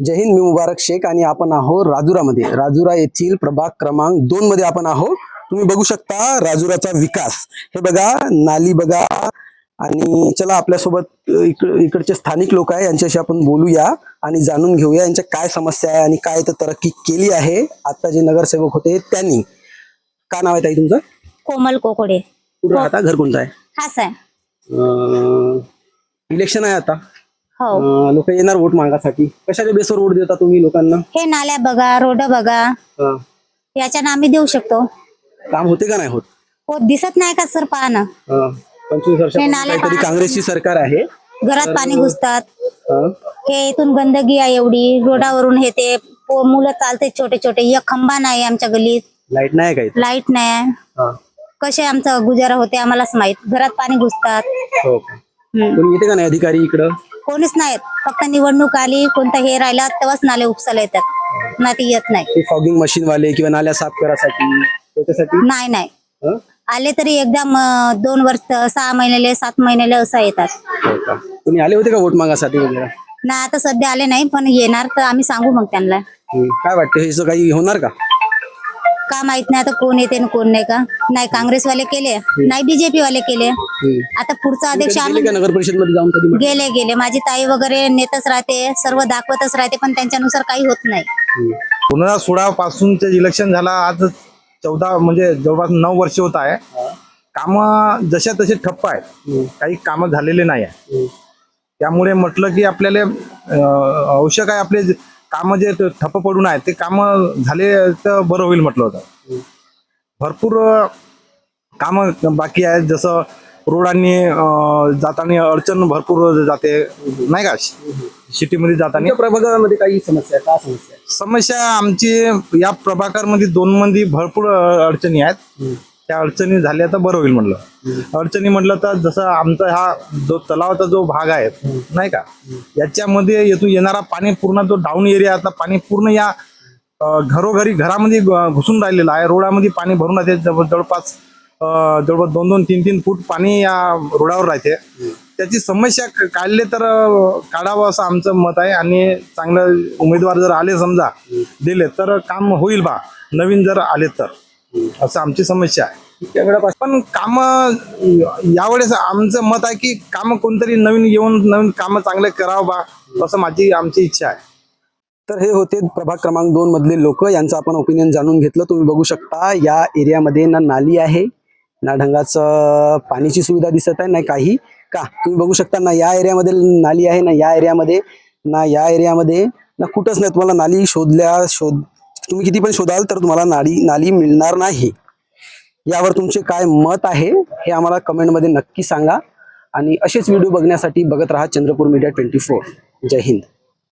जय हिंद मी मुबारक शेख आणि आपण आहोत राजुरामध्ये. राजुरा येथील प्रभाग क्रमांक दोन मध्ये आपण आहोत. तुम्ही बघू शकता राजुराचा विकास. हे बघा नाली बघा आणि चला आपल्यासोबत इकडचे स्थानिक लोक आहे यांच्याशी आपण बोलूया आणि जाणून घेऊया यांच्या काय समस्या आहे आणि काय तर तरक्की केली आहे. आता जे नगरसेवक होते त्यांनी. काय नाव आहे ताई तुमचं? कोमल कोकोडे. कुठं राहता? घर कोणतं आहे? हाच आहे इलेक्शन आहे आता. लोक येणार वोट मागासाठी. कशाच्या बेसवर वोट देता तुम्ही लोकांना? हे नाल्या बघा रोड बघा. अं, याच्यानं आम्ही देऊ शकतो. काम होते का नाही होत? हो दिसत नाही का सर पहा ना पंचवीस वर्षापासून नाल्या काहीतरी पहा. काँग्रेसची सरकार आहे. घरात पाणी घुसतात. हे. इथून गंदगी आहे एवढी. रोडावरून हे ते पो- मुलं चालते छोटे छोटे एक खंबा नाही आमच्या गलीत. लाइट नाही काही लाइट नाही. कसे आमचा गुजारा होते आम्हालाच माहीत. घरात पाणी घुसतात. हो का? हम्म. कोणी येते का नाही अधिकारी इकडं? कोणीच नाहीत. फक्त निवडणूक आली कोणता हे राहिला तेव्हाच नाले उपसायला येतात. नाही ते येत नाही. फॉगिंग मशीन वाले किंवा नाल्या साफ करासाठी त्याच्यासाठी? नाही नाही? आले तरी एकदम अं, दोन वर्ष सहा महिन्याले सात महिन्याले असं येतात. हो का? तुम्ही आले होते का वोट मागासाठी वगैरे? नाही आता सध्या आले नाही पण येणार तर आम्ही सांगू मग त्यांना. काय वाटतं हे काही होणार का? का माहीत नाही आता कोण येते आणि कोण नाही का नाही काँग्रेसवाले केले नाही बीजेपी वाले केले. आता पुढचा अध्यक्ष गेले आम्ही का नगर परिषदमध्ये जाऊन कधी? गेले गेले माझी ताई वगैरे नेतच राहते सर्व दाखवतच राहते पण त्यांच्यानुसार काही होत नाही. दोन हजार सोळा पासूनचे इलेक्शन झाला आज चौदा म्हणजे जवळपास नऊ वर्ष होत आहे काम जशा तसे ठप्प आहेत काही कामं झालेले नाही आहे. त्यामुळे म्हटलं की आपल्याला अं, आवश्यक आहे आपले काम जे ठप्प पडून आहेत ते काम झाले तर बरं होईल म्हटलं होतं. भरपूर काम बाकी आहेत जसं रोडांनी जाताना अडचण भरपूर जाते नाही का? सिटीमध्ये जाताना. प्रभागामध्ये काही समस्या? का समस्या? समस्या आमची या प्रभाकरमध्ये दोन मध्ये भरपूर अडचणी आहेत. त्या अडचणी झाल्या तर बरं होईल म्हटलं अडचणी म्हटलं तर जसं आमचा हा जो तलावाचा जो भाग आहे नाही का? याच्यामध्ये येथून येणारा पाणी पूर्ण जो डाऊन एरिया आता पाणी पूर्ण या घरोघरी घरामध्ये घुसून राहिलेलं आहे. रोडामध्ये पाणी भरून राहते. जवळ- जवळपास जवळपास दोन दोन तीन तीन फूट पाणी या रोडावर राहते. त्याची समस्या काढले तर काढावं असं आमचं मत आहे. आणि चांगलं उमेदवार जर आले समजा दिले तर काम होईल बा. नवीन जर आले तर. असं आमची समस्या आहे. पण काम यावेळेस आमचं मत आहे की काम कोणतरी नवीन येऊन नवीन काम चांगले करावं बा असं माझी आमची इच्छा आहे. तर हे होते प्रभाग क्रमांक दोन मधले लोक. यांचं आपण ओपिनियन जाणून घेतलं. तुम्ही बघू शकता या एरियामध्ये ना नाली आहे. ना ढंगाचं पाणीची सुविधा दिसत आहे नाही काही. का? तुम्ही बघू शकता ना या एरियामध्ये नाली आहे ना या एरियामध्ये ना या एरियामध्ये ना कुठंच नाही. तुम्हाला नाली शोधल्या शोध तुम्ही किती पण शोधाल तर तुम्हाला नाली नाली मिळणार नाही. यावर तुमचे काय मत आहे हे आम्हाला कमेंटमध्ये नक्की सांगा. आणि असेच व्हिडिओ बघण्यासाठी बघत राहा चंद्रपूर मीडिया ट्वेंटी फोर जय हिंद.